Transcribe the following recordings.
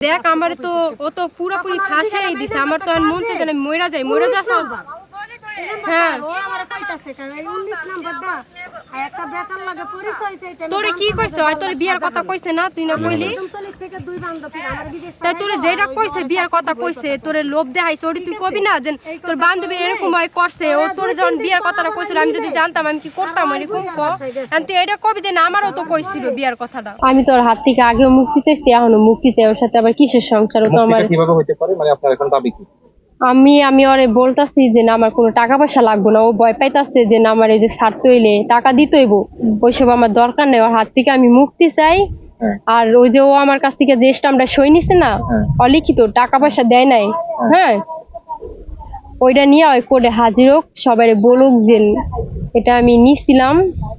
দেখ আমার তো ও তো পুরোপুরি ফাঁসেই দিছে আমার তো আর মন চাই যেন মইরা যাই মইরা যাস হ্যাঁ। ও আমার কইতাছে কারণ এই 19 নাম্বারটা আর একটা বেতন লাগে পরিচয় চাইতে আমি তোরে কি কইছে? হয় তোর বিয়ার কথা কইছে না? তুই না কইলি? থেকে দুই বান্ধবী আমার বিদেশ তাই তোরে যেটা কইছে বিয়ার কথা কইছে তোরে লোভ দেখাইছে ওটি তুই কবি না? যে তোর বান্ধবী এরকম হয় করছে ও তোরে যখন বিয়ার কথাটা কইছিল আমি যদি জানতাম আমি কি করতাম এরকম ক আমি তুই এটা কবি যে না আমারও তো কইছিল বিয়ার কথাটা। আমি তোর হাত থেকে আগেও মুক্তি চাইছি এখনও মুক্তি চাই ওর সাথে আবার কিসের সংসার? তো আমার কীভাবে হতে পারে? মানে আপনার এখন দাবি কি? আমি আমি ওরে বলতাছি যে না আমার কোনো টাকা পয়সা লাগবে না। ও ভয় পাইতাছে যে না আমার এই যে ছাড়তে হইলে টাকা দিতে হইব। ওইসব আমার দরকার নেই। ওর হাত থেকে আমি মুক্তি চাই। হ্যাঁ। আর ওই যে ও আমার কাছ থেকে যে স্টাম্পটা সই নিছে না হ্যাঁ। অলিখিত টাকা পয়সা দেয় নাই। হ্যাঁ। ওইটা নিয়ে ওই কোর্টে হাজির হোক সবাই বলুক যে এটা আমি নিছিলাম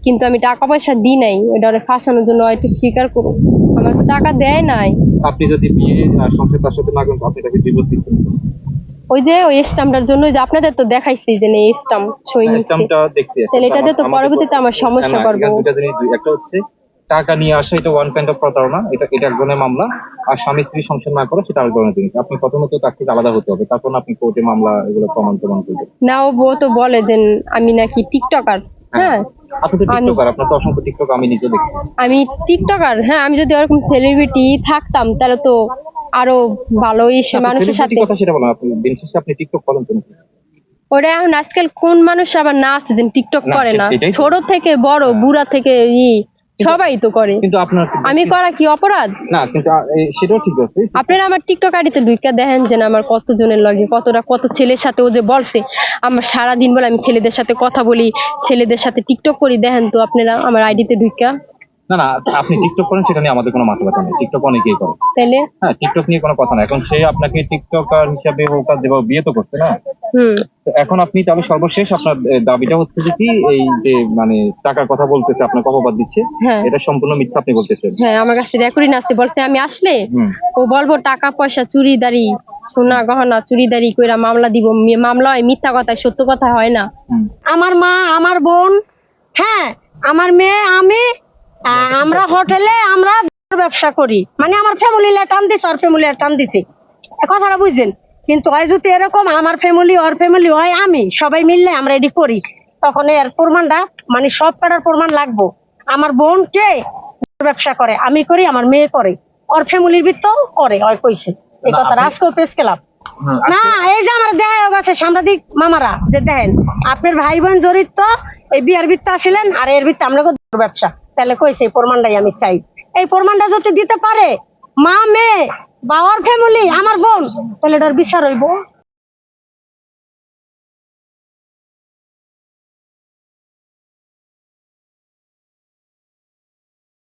কিন্তু আমি টাকা পয়সা দিই নাই। ওইটা ওরে ফাঁসানোর জন্য একটু স্বীকার করুক। আমার তো টাকা দেয় নাই। আপনি যদি বিয়ে আর সংসার তার সাথে না করেন তো আপনি তাকে ডিভোর্স দিচ্ছেন ওই যে ওই স্টাম্পটার জন্য যে আপনাদের তো দেখাইছি যে এই স্টাম্প সই নিচ্ছে। সিস্টেমটা দেখছি। তাহলে এটাতে তো পরবর্তীতে আমার সমস্যা না, করব। জিনিস দুই- একটা হচ্ছে টাকা নিয়ে আসা এটা ওয়ান কাইন্ড অফ প্রতারণা এটা এটা এক ধরনের মামলা। আর স্বামী স্ত্রী সংসার না করে সেটা আরেক ধরনের জিনিস। আপনি প্রথমত তার থেকে আলাদা হতে হবে। তারপর আপনি কোর্টে মামলা এগুলো প্রমাণ প্রমাণ করবেন। না ও বউ তো বলে যে আমি নাকি টিকটকার হ্যাঁ। আপনি তো টিকটকার আপনার তো অসংখ্য টিকটক আমি নিজে দেখি। আমি টিকটকার হ্যাঁ আমি যদি ওরকম সেলিব্রিটি থাকতাম তাহলে তো আরও ভালো মানুষের সাথে। কথা সেটা বলেন আপনি দিন শেষে আপনি টিকটক করেন নাকি? ওরা এখন আজকাল কোন মানুষ আবার না আছে যে টিকটক করে না? ছোট থেকে বড় বুড়া থেকে ই সবাই তো করে। কিন্তু আপনার আমি করা কি অপরাধ? না কিন্তু সেটাও ঠিক আছে। আপনারা আমার টিকটক আইডিতে ঢুকা দেখেন যে আমার কত জনের লগে কতটা কত ছেলের সাথে ও যে বলছে। আমার সারা দিন বলে আমি ছেলেদের সাথে কথা বলি ছেলেদের সাথে টিকটক করি দেখেন তো আপনারা আমার আইডিতে ঢুকা না না আপনি টিকটক করেন সেটা নিয়ে আমাদের কোনো মাথা ব্যথা নেই। টিকটক অনেকেই করে। তাইলে? হ্যাঁ টিকটক নিয়ে কোনো কথা না এখন সে আপনাকে টিকটকার হিসাবে যেভাবে বিয়ে তো করছে না তো এখন আপনি তাহলে সর্বশেষ আপনার দাবিটা হচ্ছে যে কি এই যে মানে টাকার কথা বলতেছে আপনাকে অপবাদ দিচ্ছে হ্যাঁ। এটা সম্পূর্ণ মিথ্যা আপনি বলতেছেন। হ্যাঁ আমার কাছে রেকর্ডিং বলছে আমি আসলে ও বলব টাকা পয়সা চুরি দাড়ি সোনা গহনা চুরি দাড়ি কইরা মামলা দিব। মামলা হয় মিথ্যা কথা সত্য কথা হয় না। আমার মা আমার বোন হ্যাঁ আমার মেয়ে আমি আমরা হোটেলে আমরা ব্যবসা করি। মানে আমার ফ্যামিলি টান দিছে ওর ফ্যামিলি টান দিছে। কথাটা বুঝছেন? কিন্তু হয় যদি এরকম আমার ফ্যামিলি ওর ফ্যামিলি হয় আমি সবাই মিললে আমরা এটি করি। তখন এর প্রমাণটা মানে সব কাটার প্রমাণ লাগবো। আমার বোন কে ব্যবসা করে আমি করি আমার মেয়ে করে। ওর ফ্যামিলির ভিতর করে ওই কইছে। এই কথা আজকেও প্রেস ক্লাব না এই যে আমার দেখা গেছে সাংবাদিক মামারা যে দেখেন আপনার ভাই বোন জড়িত এই বিয়ার বৃত্ত আসিলেন আর এর বৃত্ত আমরা ব্যবসা। তাহলে কই সেই প্রমাণটাই আমি চাই। এই প্রমাণটা যদি দিতে পারে, মা, মেয়ে, বাবার ফ্যামিলি আমার বোন, তাহলে এটার বিচার হইব।